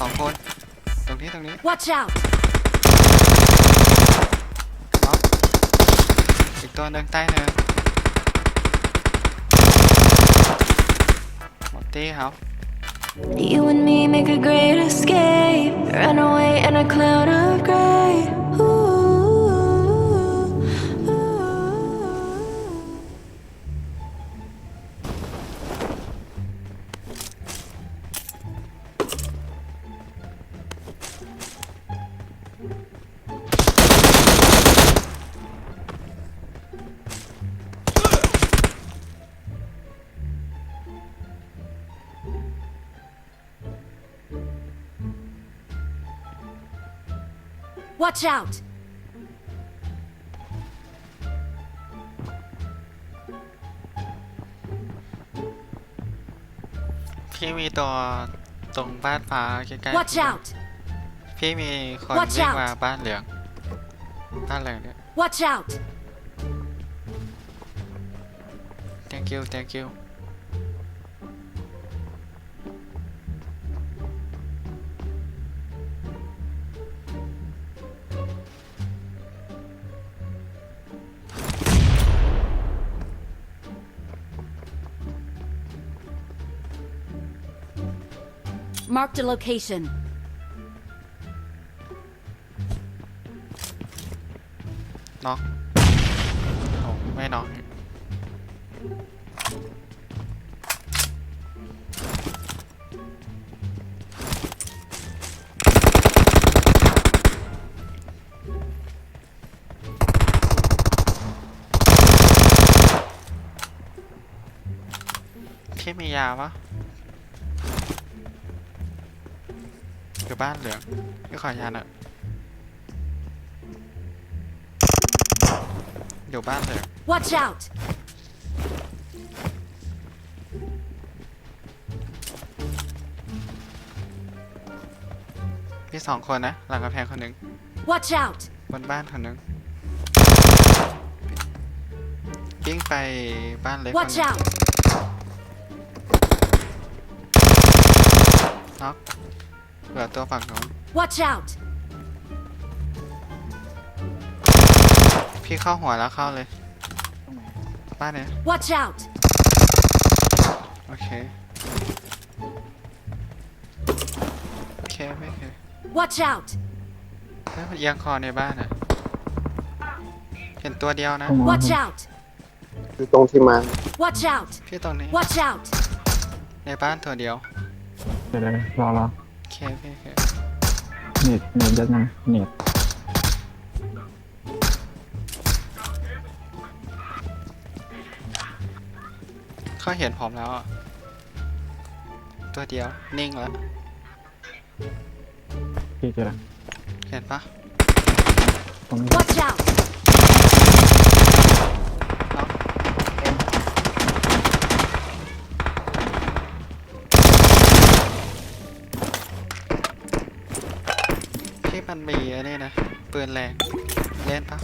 สองคน ตรงนี้ตรงนี้ Watch out! น็อกอีกตัวหนึ่งใต้เนินหมดตี้ครับ You and me make a great escape. Run away in a cloud of gray. Watch out! พี่มีตัวตรงบ้านฟ้าใกล้ Watch out! ๆพี่มีคน Watch วิ่ง out มาบ้านเหลือง บ้านเหลืองเนี่ย Watch out! thank you thank you Marked a location. น็อกโอ้ไม่น็อกพี่มียาปะ อยู่บ้านเหลืองพี่ขอยาหน่อยอยู่บ้านเหลือง Watch out! พี่สองคนนะ หลังกำแพงคนหนึ่ง Watch out! บนบ้านคนหนึ่งวิ่งไปบ้านเล็กคนห Watch นึ่ง out! น็อก เหลือตัวฝั่งโน้น Watch out! พี่เข้าหัวแล้วเข้าเลยบ้านเนี้ย Watch out! โอเค โอเคไม่โอเค Watch out! เฮ้ยมันเอียงคอในบ้านอะ เห็นตัวเดียวนะ Watch out! คือตรงที่มา Watch out! พี่ตรงนี้ Watch out! ในบ้านตัวเดียว เดี๋ยวเลยรอรอ โอเคพี่โอเคเน็ตเน็ตยัดมาเน็ตเขาเห็นผมแล้วอะตัวเดียว นิ่งแล้ว พี่เจอแล้วเห็นปะตรงนี้ Watch out! มันมีไอันนี้นะปืนแรงเล่นปะ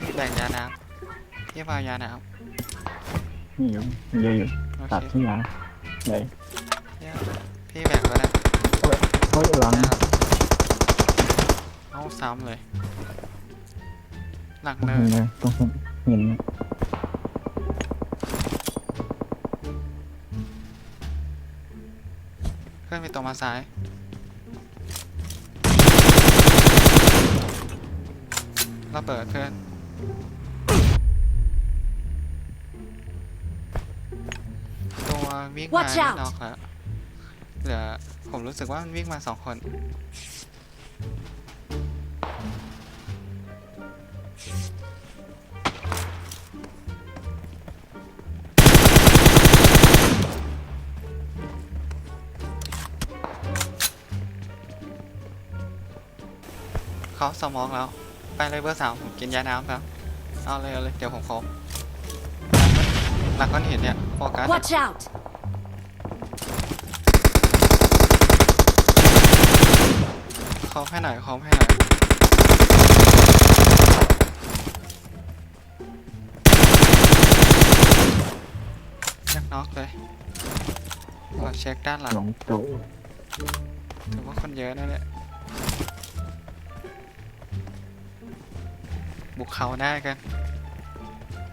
พี่แบ่งยาน้ำพี่เอายาน้นี่อยู่เยอะอยู่ำโอตัดเคที่ยาไหนเนี่ยพี่แบ่งก็ได้เฮ้ยหลังเอาซ้ำเลย หลังตรงเนิเห็นนเลยตรงเห็นเห็นเอนไปตรงมาซ้ายระเบิดเพื่อน ตัววิ่งมา Watch ที่ out นอกแล้วเหลือผมรู้สึกว่ามันวิ่งมาสองคน เขาสมองแล้ว ไปเลยเบอร์สามผมกินยาน้ำครับ เอาเลยเอาเลยเดี๋ยวผมขอหลักก้อนหินเนี่ยโฟกัส Watch out! ขอให้หน่อยขอให้หน่อยอยากน็อกเลยเราเช็คด้านหลังหลงโจถือว่าคนเยอะนะเนี่ย บุกเขาได้กัน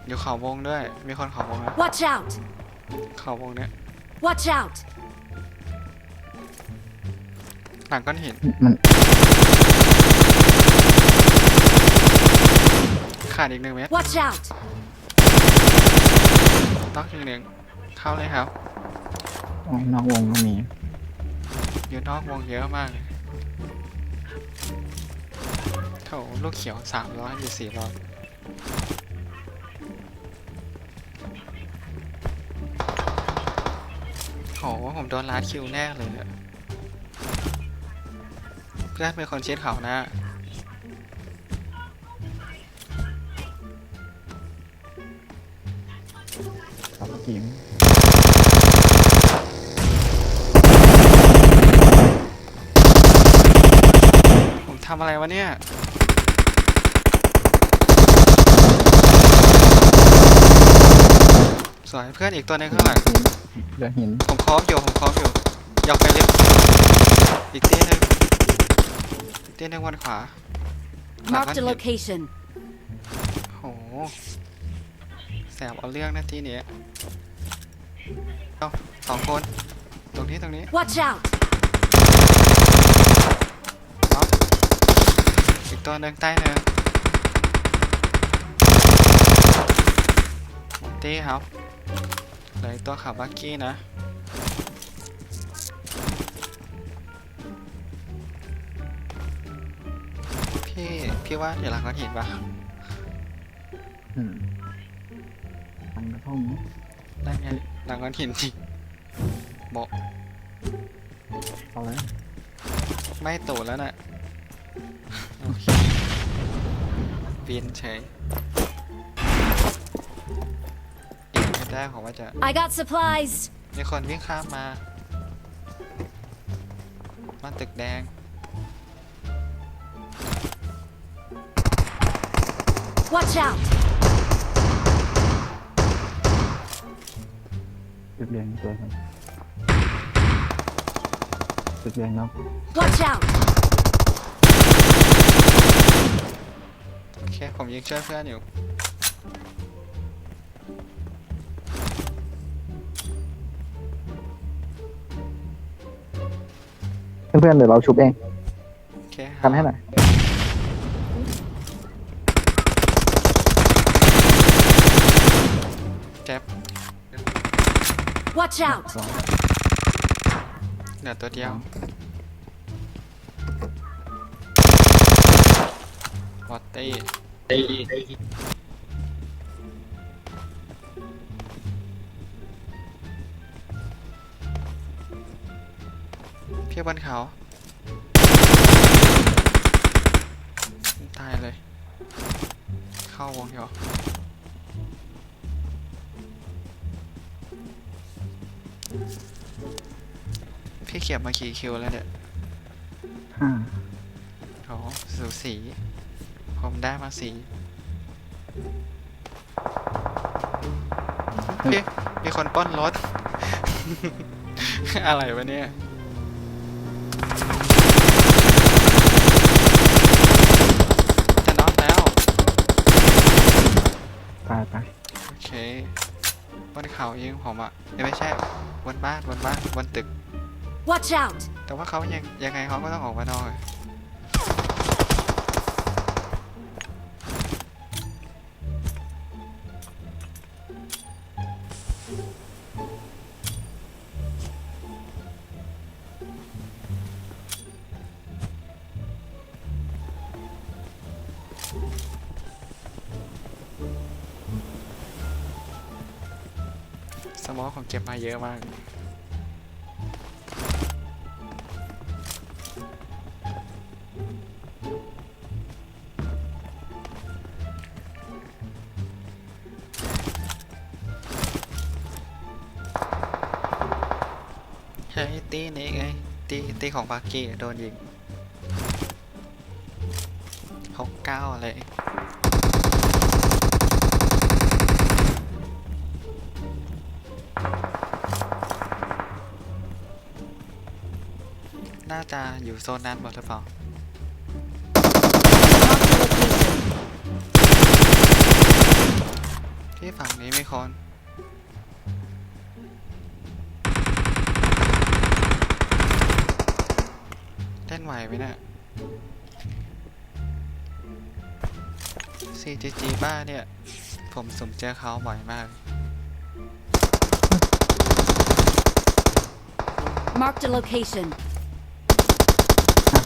อยู่เขาวงด้วย มีคนเขาวงนะ Watch out! เขาวงเนี้ย Watch out! หลังก้อนหินมันขาดอีกหนึ่งเมตร Watch out! น็อกอีกหนึ่งเข้าเลยครับออกนอกวงก็มี อยู่นอกวงเยอะมากเลย ถลูกเขียวสามร้อยอยู่สี่ร้อยโหผมโดนลาดคิวแน่เลยอะเพื่อนเป็นคนชิดเขานะครับทีมผมทำอะไรวะเนี่ย สวยเพื่อนอีกตัวหนึงข้างหลังเดี๋ยวหินผมคอฟอยู่ผมคอฟอยู่อยากไปเร็วอีกตีหนึงอีกตีหนึงวันขวา Marked a หลังก้อนหิน location. โหแสบเอาเรื่องนะทีนี้เอ้าสองคน ตรงนี้ตรงนี้ Watch out! น็อกอีกตัวหนึ่งใต้หนึ่งหมดตีครับ เหลืออีกตัวขับบักกี้นะ พี่ พี่ว่าเดี๋ยวหลังก้อนหินปะอืมทางกระท่อมนะนั่นไงหลังก้อนหินจริงบอกเอาเลยไม่ตูดแล้วน่ะ โอเคปีนเฉย ไม่ได้ผมว่าจะ I got supplies. มีคนวิ่งข้ามมา มาตึกแดง Watch out! จุดเรียงตัวครับจุดเรียงนอก Watch out! โอเค ผมยิงช่วยเพื่อนอยู่ เพื่อนๆเดี๋ยวเราชุบเองโอเคคทัรันให้หน่อยเจ็บ Watch out! สองเหลือตัวเดียววอตตี้ พี่บนเขา ตายเลย เข้าวงอยู่พี่เขียบมากี่คิวแล้วเนี่ยห้าโอ้สูสี ผมได้มาสีพี่มีคนปล้นรถ อะไรวะเนี่ย จะน็อกแล้ว ตายไป โอเค บนเขายิงผมอะเอ้ยไม่ใช่บนบ้านบนบ้านบนตึก Watch out! แต่ว่าเขายังยังไงเขาก็ต้องออกมานอก อสมองเก็บมาเยอะมาก ใช่ตีนี้ไง ตีตีของปากีโดนยิงหกเก้าอะไร น่าจะอยู่โซนนั้นหมดหรือเปล่า Marked a location. ที่ฝั่งนี้มีคน เล่นไหวไหมเนี่ย CGG บ้าเนี่ย ผมสุ่มเจอเขาบ่อยมาก Marked a location.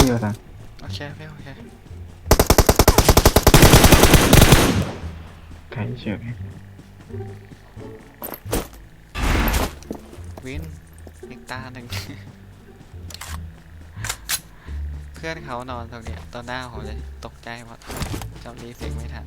หน้าพี่ประธานโอเคพี่โอเคใครเฉยวินอีกตาหนึ่ง เพื่อนเขานอนตรงเนี้ยตอนหน้าผมเลย ตกใจหมดจำรีเฟกไม่ทัน